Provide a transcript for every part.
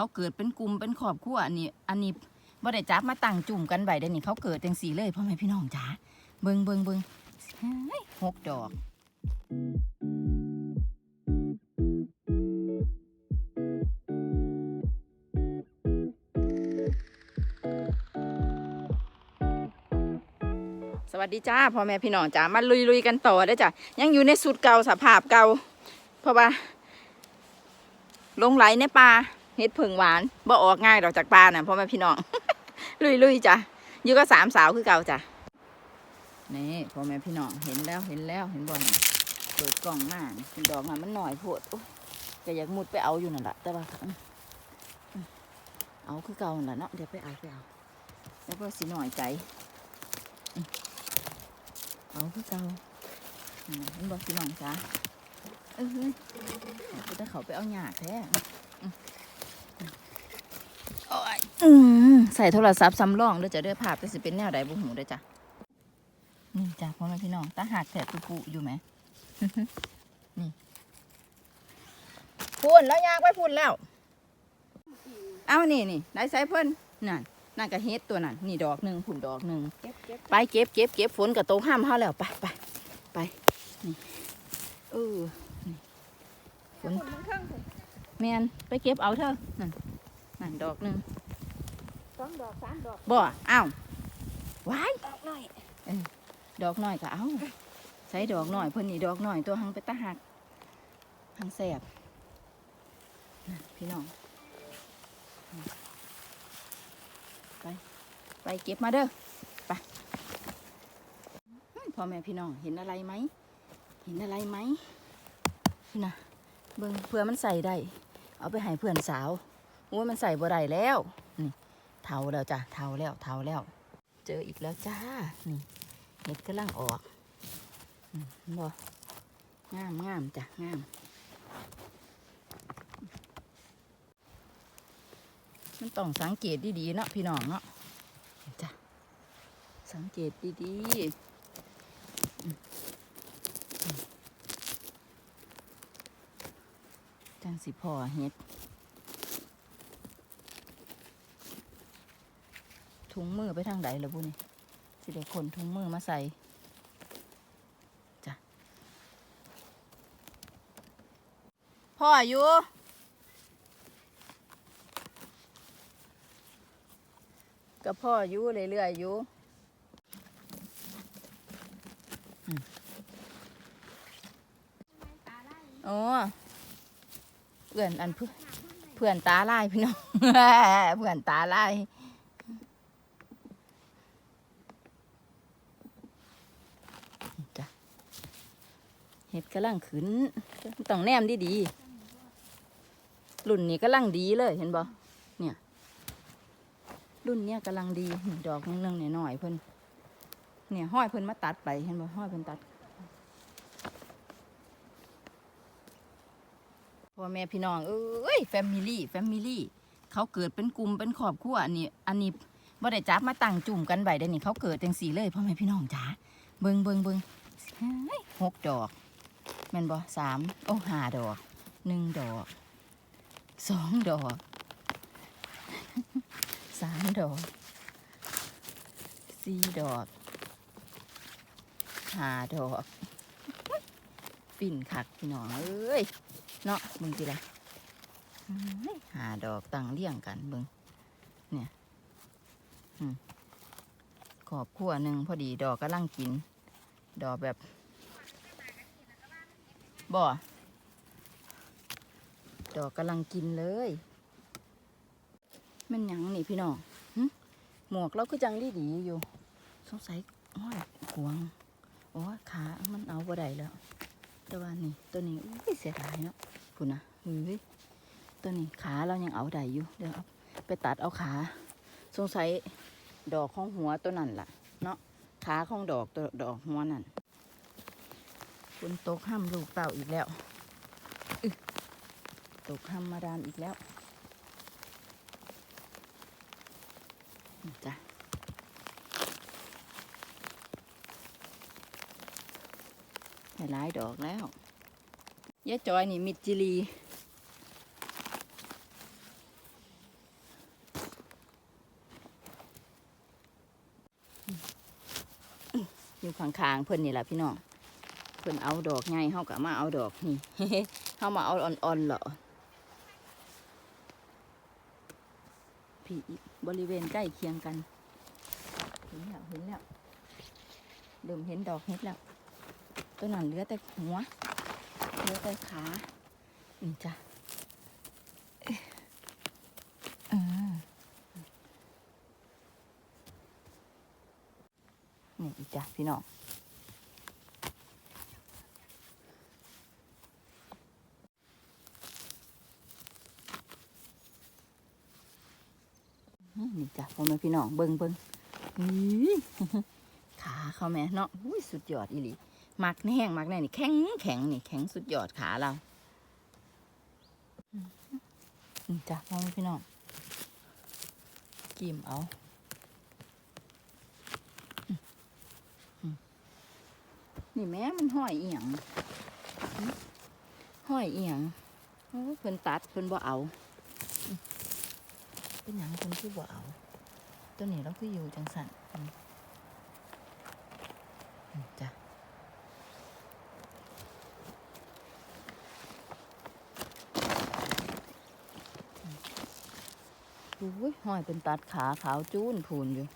เขาเกิดเป็นกลุ่มเป็นครอบครัวอันนี้ อันนี้บ่ได้จับมาตั้งจุ่มกันไว้เด้นี่เขาเกิดจังสีเลยพ่อแม่พี่น้องจ๋าเบิงเบิงเบิงเฮ้ยหกดอกสวัสดีจ้าพ่อแม่พี่น้องจ้ามาลุยๆกันต่อได้จ้ะยังอยู่ในสุดเก่าสภาพเก่าเพราะว่าลงไหลในป่า เห็ดผึ่งหวานบ่ออกง่ายดอกจากป่าน่ะพ่อแม่พี่น้อง ลุยๆจ้ะอยู่ก็สามสาวคือเก่าจ้ะนี่พ่อแม่พี่น้องเห็นแล้วเห็นแล้วเห็นบ่นเปิดกล่องมาเป็นดอกมันมันหน่อยโพดโอ้ยก็อยากมุดไปเอาอยู่นั่นแหละแต่ว่าเอาคือเก่านั่นแหละเนาะเดี๋ยวไปเอาไปเอาแล้วก็สิหน่อยใจเอาคือเก่าเห็นบอกพี่น้องจ้าเออเฮ้ยเขาจะเขาไปเอาหยาดแท้ อืมโอ้ยอืมใส่โทรศัพท์ซ้ำร่องเด้อจะได้ภาพจะสิเป็นแนวใดบุหูเด้อจ้ะนี่จ้ะพ่อแม่พี่น้องตาหักแถบตุปุอยู่ไหมนี่พูนแล้วยางไปพูนแล้ว เอานี่นี่ได้ใส่เพิ่นนั่นนั่นก็เฮ็ดตัวนั่นนี่ดอกหนึ่งผุ่นดอกหนึ่งเก็บเก็บไปเก็บเก็บเก็บฝนกับโตห้ามเขาแล้วไปไปไปนี่เออนี่ฝนคนข้างๆผมแมนไปเก็บเอาเถอะนั่น นั่นดอกหนึ่งสองดอกสามดอกบ่อ้าวว้ายดอกหน่อยดอกน้อยก็เอาใช้ดอกน้อยเพิ่นนี่ดอกน้อยตัวหังไปตะหักหังแสบนั่นพี่น้อง ไป ไปเก็บมาเด้อไปอื้อพ่อแม่พี่น้องเห็นอะไรไหมเห็นอะไรไหมนี่นะเบิ่งเพื่อมันใส่ได้ เอาไปให้เพื่อนสาว โอ้ยมันใส่บ่ได้แล้ว นี่เทาแล้วจ้ะเทาแล้วเทาแล้ว เจออีกแล้วจ้า นี่เห็ดกำลังออกอืมเห็นบ่งามงามจ้ะงาม มันต้องสังเกตดีๆเนาะพี่น้องเนาะจ้ะสังเกตดีๆจังสิพอเห็ด ถุงมือไปทางใดล้วบุนี่สิได้คนถุงมือมาใส่จ้ะพ่ออยู่กับพ่ออยู่เรื่อยๆอยู่โอ้เพื่อนอันเพื่อนเพื่อนตาลายพี่น้อง เพื่อนตาลาย จ้ะเห็ด กำลังขึ้นต้องแนมดีดีๆรุ่นนี้กำลังดีเลยเห็นบ่เนี่ย รุ่นเนี้ยกำลังดีดอกนึงๆหน่อยๆเพิ่นเนี่ยห้อยเพิ่นมาตัดไปเห็นบ่ห้อยเพิ่นตัดพ่อแม่พี่น้องเอ้ยแฟมิลี่แฟมิลี่เขาเกิดเป็นกลุ่มเป็นครอบครัวอันนี้ อันนี้บ่ได้จับมาตั้งจุ่มกันไว้เด้นี่เขาเกิดจังสีเลยพ่อแม่พี่น้องจ๋าเบิงเบิงเบิงหกดอก แม่นบ่สามโอ้ห้าดอกหนึ่งดอกสองดอกสามดอกสี่ดอกห้าดอกปิ่นคักพี่น้องเอ้ยเนาะมึงจีละเฮ้ยห้าดอกตั้งเรียงกันเบิ่งเนี่ยขอบขั้วหนึ่งพอดีดอกกำลังกิน ดอกแบบ บ่ดอกกำลังกินเลยมันหยังนี่พี่น้องหึหมวกเราก็จังดีดีอยู่ สงสัยอ้อยกวงโอ้ขามันเอาบ่ได้แล้ว แต่ว่านี่ตัวนี้อุ้ยเสียดายเนาะคุณนะอุ้ยตัวนี้ขาเรายังเอาได้อยู่เดี๋ยวไปตัดเอาขา สงสัยดอกของหัวตัวนั่นล่ะ เนาะขาของดอกตัวดอกหัวนั่น ฝนตกห้ามลูกเต่าอีกแล้วตกห้ามมาดานอีกแล้วจ้ะหลายดอกแล้วยะจอยนี่มิดจิลีอยู่ข้างๆเพื่อนนี่แหละพี่น้อง พิ่นเอาดอกไงเฮาก็มาเอาดอกนี่เฮามาเอาอ่อนๆเหรอพี่บริเวณใกล้เคียงกัน เห็นแล้วเห็นแล้วเริ่มเห็นดอกเห็ดแล้วตัวนั้นเหลือแต่หัวเหลือแต่ขานี่จ้ะเอ๊ะเอนี่จ้ะพี่น้องอืมนี่จ้ะ พ่อแม่พี่น้องเบิ่งเบิ่งอื้อขาเขาแม่เนาะอุ้ยสุดยอดอีหลีมักแห้งมักแน่นี่แข็งแข็งนี่แข็งสุดยอดขาเราจ้ะพ่อแม่พี่น้องกิมเอาอนี่แม่มันห้อยเอียงห้อยเอียงโอ้ยเพิ่นตัดเพิ่นบ่เอา เป็นหยังเพิ่นคือบ่เอา ตัวนี้เราคืออยู่จังสันจ้ะอืมอุ้ยห้อยเป็นตัดขาขาวจูนพูนอยู่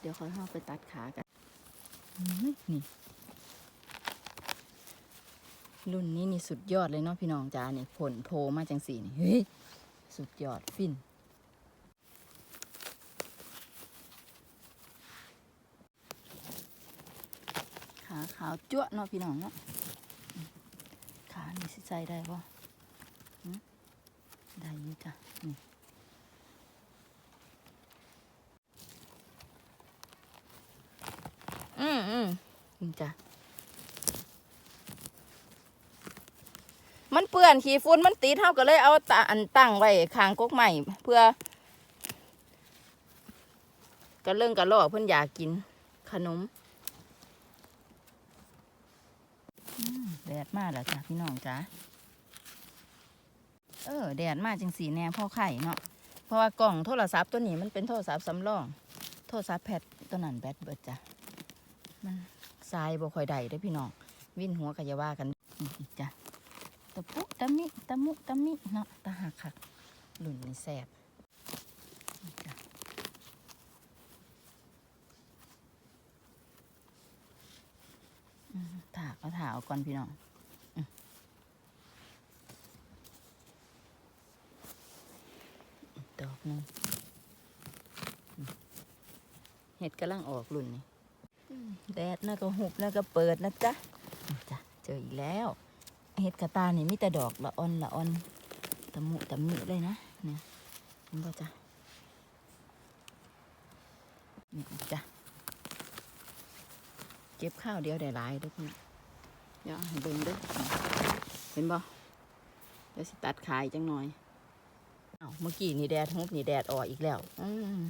เดี๋ยวค่อยห้อยไปตัดขากันนี่รุ่นนี้นี่สุดยอดเลยเนาะพี่น้องจ้าเนี่ยผลโพมาจังสีนี่ เฮ้ย สุดยอดฟิน ขาวจั่วะเนาะพี่น้องเนาะขานี่สิใจได้ปะได้อยู่จ้ะนี่อืมอืมนี่จ้ะมันเปื้อนขี้ฝุ่นมันติดเท่าก็เลยเอาตาอันตั้งไว้ข้างกกใหม่เพื่อกระเรื่องกระลอกเพิ่อนอยากกินขนมอืมแดดมากแล้วจ้ะพี่น้องจ้ะเออแดดมากจังสีแนวพ่อไข่เนาะเพราะว่ากล่องโทรศัพท์ตัวนี้มันเป็นโทรศัพท์สำรอง โทรศัพท์แพดตัวนั้นแบตเบิดจ้ะมันทรายบ่ค่อยได้เด้พี่น้องวิ่นหัวกะยาว่ากันอืมจ้ะตะปุตะมิตะมุตะมิเนาะตะหักคักหลุนนี่แสบถากเอาถากเอาก่อนพี่น้องอืม ดอกหนึงเห็ดกำลังออกหลุนนี่แดดน่ะก็หุบแล้วก็เปิดนะจ๊ะจ้ะเจออีกแล้ว เห็ดกระตานี่มีแต่ดอกละอ่อนละอ่อนตะมุตะมิเลยนะเนี่ยเห็นป่จ้ะนี่จ้ะเก็บข้าวเดียวได้หลายเด้วยพี่เดี๋ยวให้เบิ่งด้วยเห็นบ่เดี๋ยวสิตัดขายจังหน่อย เมื่อกี้นี่แดดฮุบนี่แดดออกอีกแล้วอืม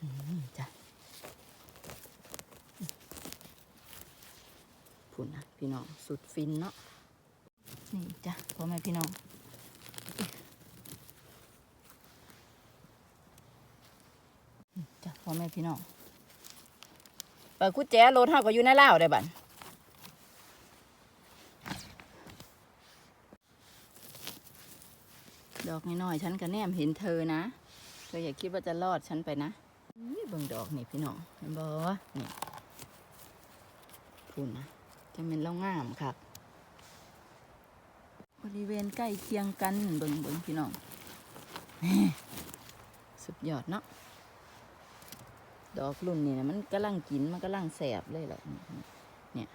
อืมจ้ะพุ่นนะพี่น้องสุดฟินเนาะนี่จ้ะพ่อแม่พี่น้องจ้ะพ่อแม่พี่น้องเปิดกุญแจรถเฮาก็อยู่ในเล่าได้บัดด อกน้อยๆฉันก็แนมเห็นเธอนะ เธออย่าคิดว่าจะรอดฉันไปนะนี่เบิ่งดอกนี่พี่น้องเห็นบ่นี่พูนนะจะเป็นเล่างามครับบริเวณใกล้เคียงกันเบิ่งเบิ่งพี่น้องสุดยอดเนาะดอกรุ่นนี่นะมันกำลังกินมันกำลังแสบเลยแหละเนี่ย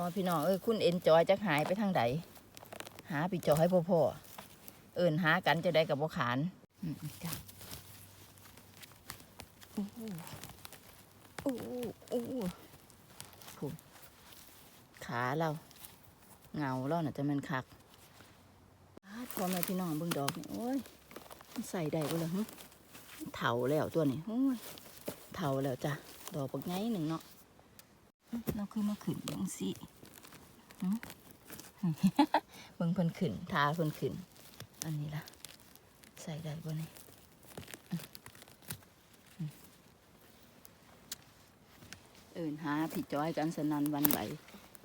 พอพี่น้องเอ้ยคุณเอ็นจอยจะหายไปทางใดหาปีจอยพ่อพ่อเอิ่นหากันจะได้กับบ่ขานจ้ะโอ้โหโอ้โหโอ้ขาเราเงาเราน่ะจะมันคักอ้าพ่อแม่พี่น้องเบิ่งดอกนี่โอ้ยใส่ได้บ่ล่ะหึเถาแล้วตัวนี้โอ้ยเถาแล้วจ้ะดอกปักไงหนึ่งเนาะ เราคือมาขึ้นยังสิเบิ่งเพิ่นขึ้นทาเพิ่นขึ้น อันนี้ล่ะ ใส่ได้บ่นี่เอื่นหาผิดจ้อยกันสนันวันไหว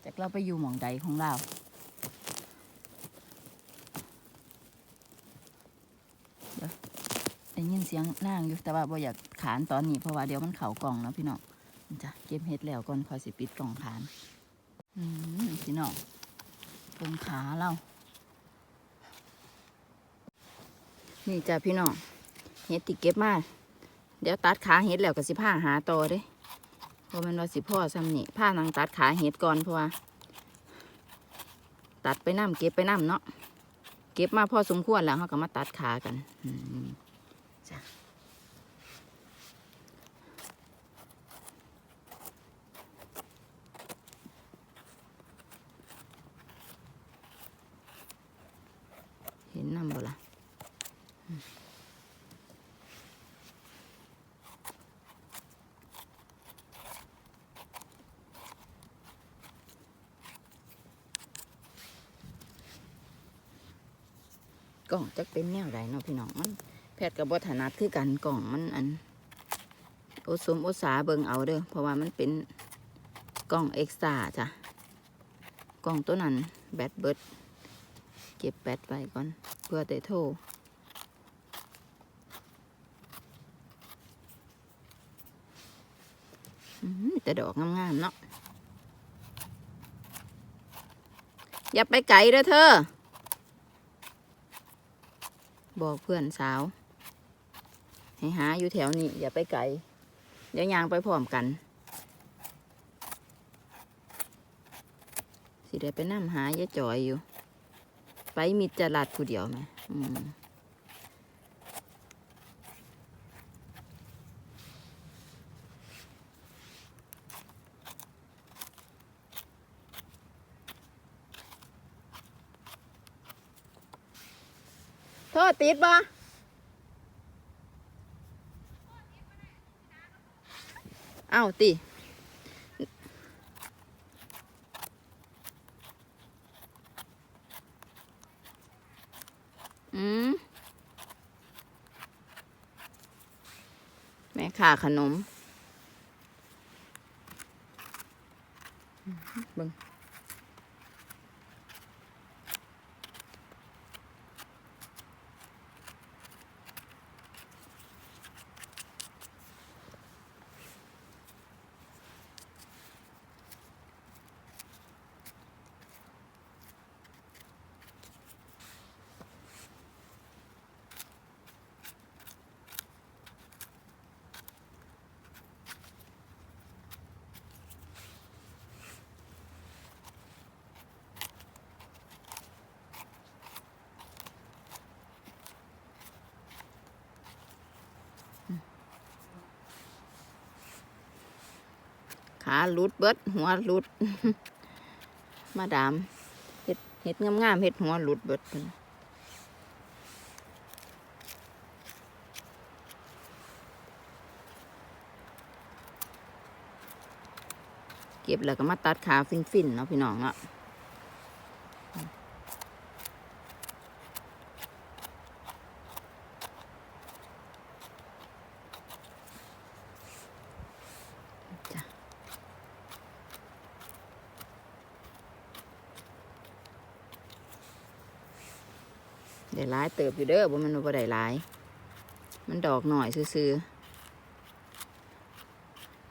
จากเราไปอยู่หม่องใดของเราเดี๋ยวได้ยินเสียงนางอยู่แต่ว่าบ่อยากขานตอนนี้เพราะว่าเดี๋ยวมันเข่ากล่องแล้วพี่น้อง จ้ะเก็บเห็ดแล้วก่อนคอยสิปิดกล่องขาน อืมพี่น้องเบิ่งขาเรา นี่จ้ะพี่น้องเห็ดติเก็บมาเดี๋ยวตัดขาเห็ดแล้วก็สิผ้าหาต่อเด้เพราะมันว่าสิพ่อซ้ำนี่ผ้านางตัดขาเห็ดก่อนเพราะว่า ตัดไปน้ำเก็บไปน้ำเนาะเก็บมาพอสมควรแล้วเขาก็มาตัดขากันอืมจ้ะ นน้ำบ่ล่ะกล่องจะเป็นแนวใดเนาะพี่น้องมัน แพทย์กับบถนัดคือกันกล่องมันอันโอสมโอสาเบิงเอาเด้อเพราะว่ามันเป็นกล่องเอ็กซ์ตาจ้ะกล่องตัวนั้นแบตเบิดเก็บแบตไว้ก่อน พื่อแต่โทรแต่ดอกงามๆเนาะ อย่าไปไกลเด้อเธอ บอกเพื่อนสาว ให้หาอยู่แถวนี้ อย่าไปไกล เดี๋ยวยางไปพร้อมกัน สิได้ไปนั่งหายายจอยอยู่ ไปมิดจลัดผู้เดียวไหมอืมโทษติดบ่เอาติ อืมแม่ค่าขนมเบิ่ง ขาหลุดเบิดหัวหลุด มาดามเห็ดเห็ดงามๆเห็ดหัวหลุดเบิดพุ่นเก็บแล้วก็มาตัดขาฟินๆเนาะพี่น้องเนาะ ได้หลายเติบอยู่เด้อบ่มันบ่ได้หลาย มันดอกหน่อยซื่อๆ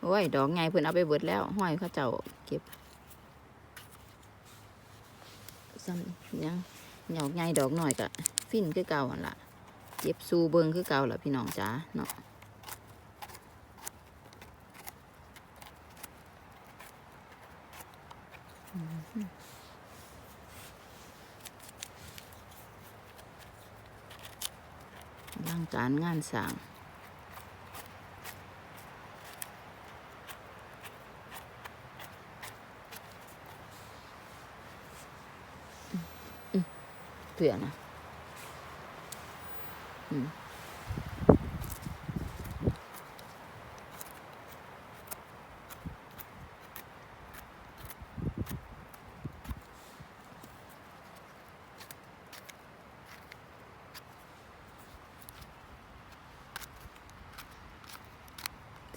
โอ้ย ดอกไงเพิ่นเอาไปเบิดแล้ว ห้อยเขาเจ้าเก็บซ้ำยังหยอกไงดอกหน่อยกะ ฟินคือเก่าล่ะ เก็บซูเบิงคือเก่าล่ะพี่น้องจ๋าเนาะ ร่างการงานสร้างเผื่อนะอืม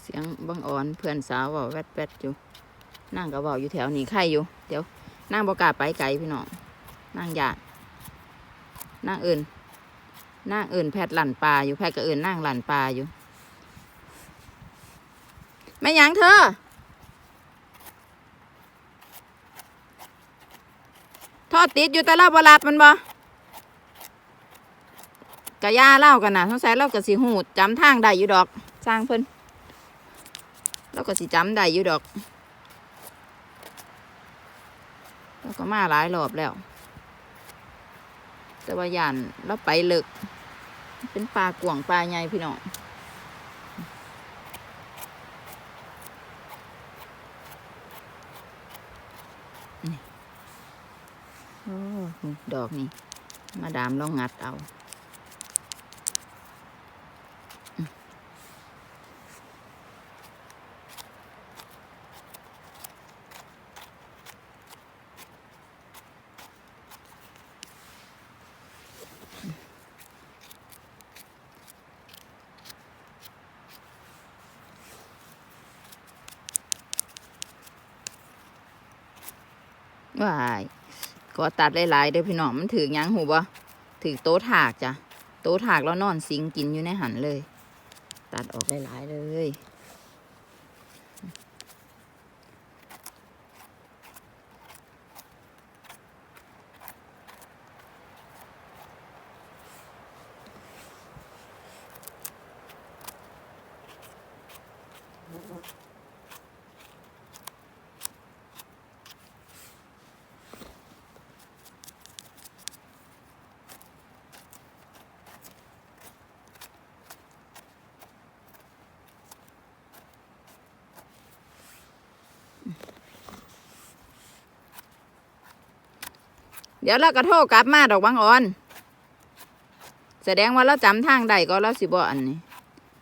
เสียงบัง อนเพื่อนสาวว่าแวดแวดๆอยู่นั่งก็เว่าอยู่แถวนี้ใครอยู่ เดี๋ยวนั่งบกาไปไกลพี่น้องนั่งหยานนั่งเอื่นนั่งเอื่นแพทหลั่นปลาอยู่แพทก็เอื่นนั่งหลั่นปลาอยู่แม่หยังเธอทอดติดอยู่แต่เล่าบรับมันบ่กะย่าเล่ากันนะสงสัยเราก็สิหูจำทางได้อยู่ดอกสร้างเพิ่น ก็สิจำได้อยู่ดอกเราก็มาหลายรอบแล้ว แต่ว่าย่านเราไปเลิกเป็นปลากวางปลาใหญ่พี่น้องโอ้ดอกนี่ มาดามลองงัดเอา ว้าย ก็ตัดหลายๆเด้อพี่น้องมันถือยังหูบ่ถือโต๊ะถากจ้ะโต๊ะถากแล้วนอนสิงกินอยู่ในหันเลย ตัดออกหลายๆเลย เดี๋ยวเราก็โทรกลับมาดอกบางออน แสดงว่าเราจำทางได้ก็เราสิบ่อันนี้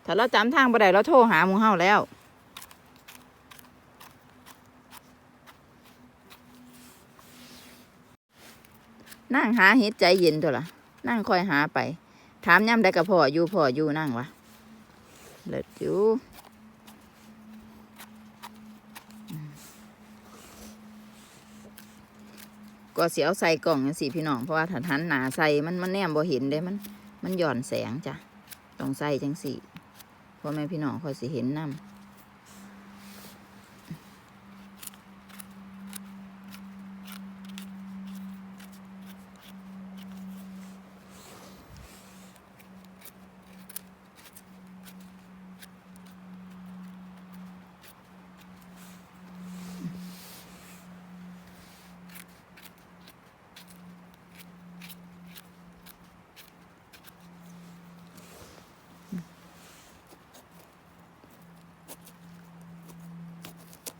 ถ้าเราจำทางบ่ได้เราโทรหาหมูเฮาแล้วนั่งหาเฮ็ดใจเย็นตัวละนั่งคอยหาไป ถามย่ำได้กับพ่ออยู่พ่ออยู่นั่งวะเลิศอยู่อืม ก็เสียวใส่กล่องจังสิพี่น้องเพราะว่าถ้าหันหนาใส่มันมันแนมบ่เห็นเด้มัน มันหย่อนแสงจ้ะต้องใส่จังสิพ่อแม่พี่น้องคอยสิเห็นนำ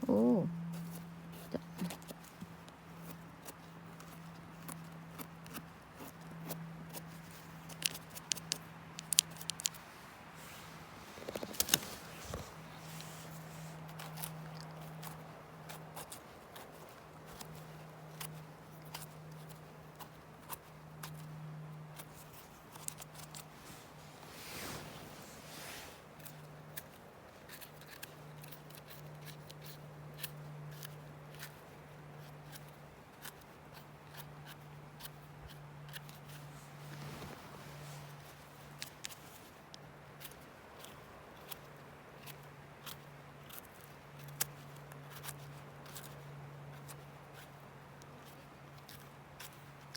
โอ้จะ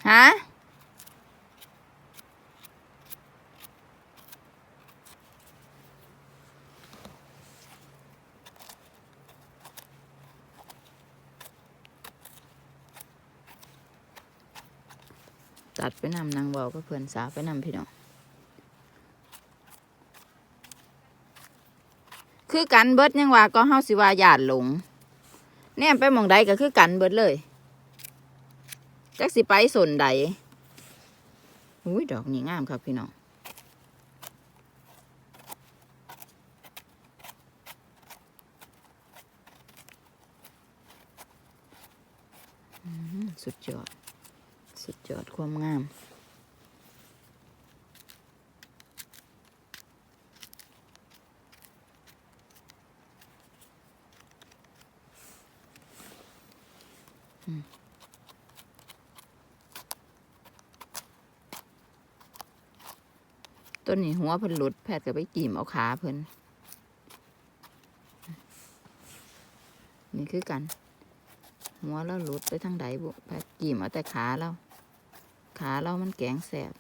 ฮะตัดไปนำนางเบาก็เพื่อนสาวไปนำพี่น้องคือกันเบิดยังว่าก็เฮาสิว่าญาติหลงแนมไปมองใดก็คือกันเบิดเลย จักสิไปสนใดอุ้ยดอกนี้งามครับพี่น้องสุดยอด สุดยอดความงามอืม ต้นนี้หัวเพิ่นหลุดแพทย์ก็ไปกีมเอาขาเพิ่นนี่คือกัน หัวเราหลุดไปทางใดบุแพทย์กีมเอาแต่ขาเราขาเรามันแกงแสบ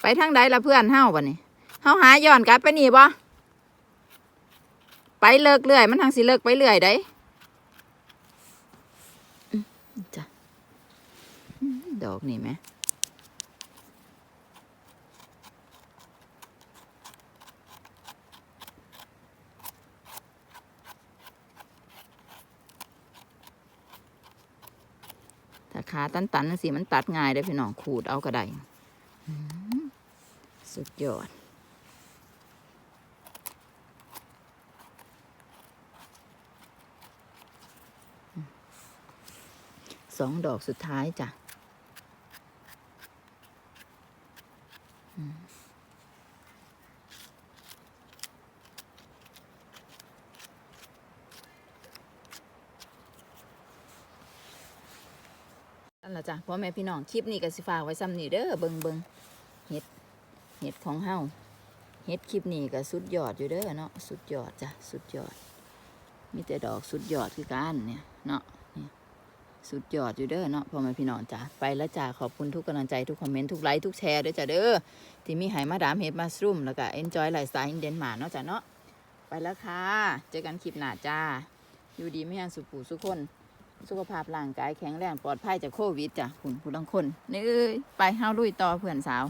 ไปทางใดละเพื่อนเฮาบ่นี่เฮาหาย้อนกลับไปนี่บ่ไปเลิกเรื่อย มันทางสิเลิกไปเรื่อยได้อืมจ้ะอืม ดอกนี่ไหมถ้าขาตันๆนั่นสิมันตัดง่ายได้พี่น้องขูดเอาก็ได้สุดยอดสองดอกสุดท้ายจ้ะ นั่นละจ้ะพ่อแม่พี่น้องคลิปนี้ก็สิฝากไว้ซ้ำนี่เด้อเบิงเบิงเห็ดเห็ดของเฮาเห็ดคลิปนี้ก็สุดยอดอยู่เด้อเนาะสุดยอดจ้ะสุดยอด มีแต่ดอกสุดยอดคือกันเนี่ยเนาะสุดยอดอยู่เด้อเนาะพ่อแม่พี่น้องจ้ะไปแล้วจ้าขอบคุณทุกกำลังใจทุกคอมเมนต์ทุกไลค์ทุกแชร์ด้วยจ้ะเด้อที่มีให้มาดามเห็ดมาสรุมแล้วก็เอนจอยไลฟ์สไตล์อินเดนมาร์เนาะจ้ะเนาะไปแล้วค่ะ เจอกันคลิปหน้าจ้า อยู่ดีไม่ยังสุขผูสุขคน สุขภาพร่างกายแข็งแรงปลอดภัยจากโควิดจ้ะคุณผู้ลังคนนี่เอ้ยไปห้าลุยต่อเพื่อนสาว